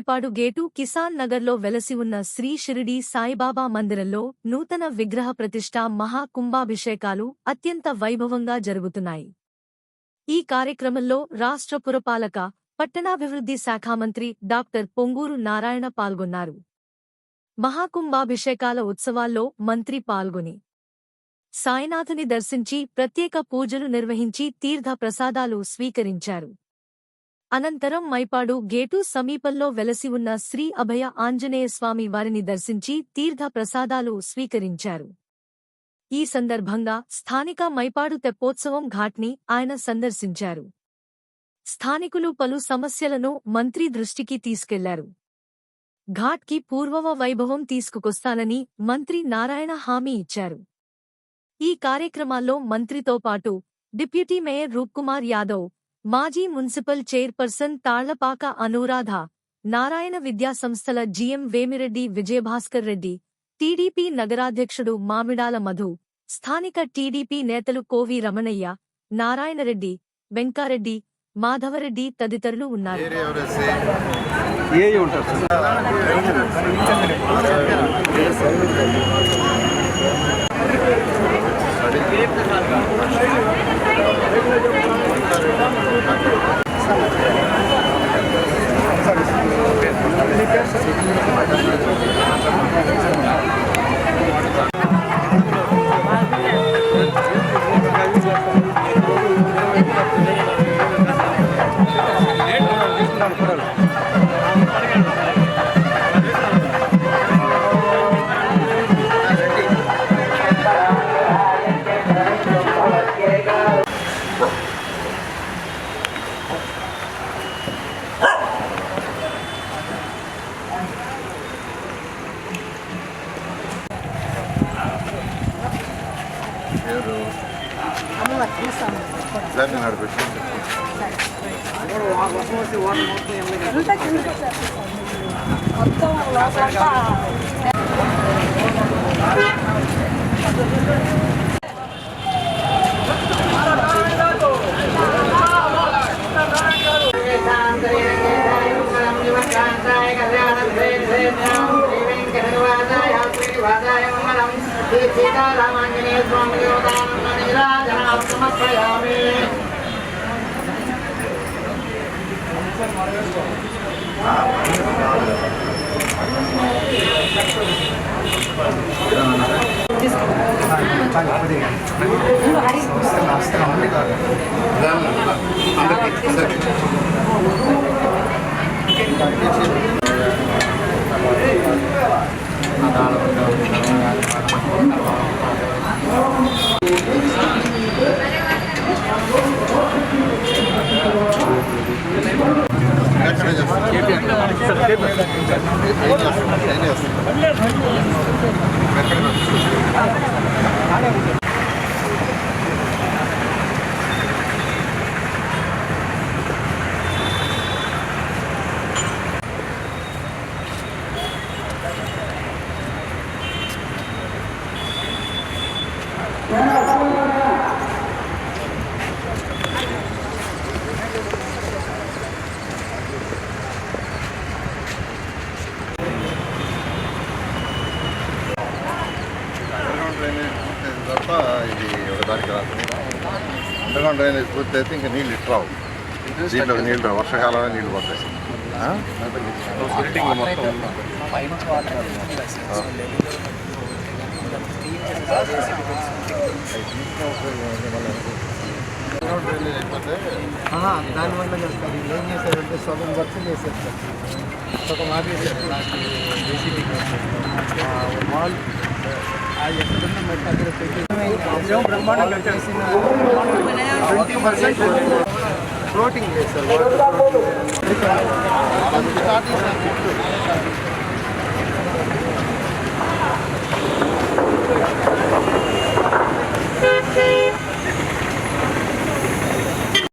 Mypadu gate Kisan నగర్లో వెలసి ఉన్న శ్రీ షిరిడి సాయిబాబా మందిరంలో నూతన విగ్రహ ప్రతిష్ఠ మహా కుంభాభిషేకాలు అత్యంత వైభవంగా జరుగుతున్నాయి. ఈ కార్యక్రమంలో రాష్ట్ర పురపాలక పట్టణాభివృద్ధి శాఖ మంత్రి డాక్టర్ పొంగూరు నారాయణ పాల్గొన్నారు. మహాకుంభాభిషేకాల ఉత్సవాల్లో మంత్రి పాల్గొని సాయినాథుని దర్శించి ప్రత్యేక పూజలు నిర్వహించి తీర్థ ప్రసాదాలు స్వీకరించారు. అనంతరం మైపాడు గేటు సమీపంలో వెలసి ఉన్న శ్రీ అభయ ఆంజనేయ స్వామి వారిని దర్శించి తీర్థ ప్రసాదాలు స్వీకరించారు. ఈ సందర్భంగా స్థానిక మైపాడు తెప్పోత్సవం ఘాట్ని ఆయన సందర్శించారు. స్థానికులు పలు సమస్యలను మంత్రి దృష్టికి తీసుకెళ్ళారు. ఘాట్కి పూర్వవ వైభవం తీసుకుకొస్తానని మంత్రి నారాయణ హామీ ఇచ్చారు. ఈ కార్యక్రమాల్లో మంత్రితో పాటు డిప్యూటీ మేయర్ రూప్కుమార్ యాదవ్ మాజీ మున్సిపల్ చైర్పర్సన్ తాళ్ళపాక అనురాధ నారాయణ విద్యా సంస్థల జీఎం వేమిరెడ్డి విజయభాస్కర్ రెడ్డి టీడీపీ నగరాధ్యక్షుడు మామిడాల మధు స్థానిక టీడీపీ నేతలు కోవి రమణయ్య నారాయణరెడ్డి వెంకారెడ్డి మాధవరెడ్డి తదితరులు ఉన్నారు. ఏ সেটি పేరు సార్ నేను అడిపెట్టి మంగళం శ్రీ సీతారామాంజనేయ స్వామి దేవతాన్ని సమర్పయామి అందరికీ చేస్తారు ఏం చేస్తారు ఏం చేస్తారు అండర్గ్రౌండ్ డ్రైనేజ్ పూర్తయిన తర్వాత ఇది రాస్తుంది అండర్గ్రౌండ్ డ్రైనేజ్ పూర్తి అయితే ఇంకా నీళ్ళు ఇటు రావు. దీంట్లో నీళ్ళు రావు. వర్షాకాలమే నీళ్ళు అయిపోతే దానివల్ల ఏం చేశారంటే సగం వర్క్ చేశారు. సగం ఆపేశారు లాస్ట్ జేసీబీకి వాల్ ट्वेंटी परसेंट फ्लोटिंग है सर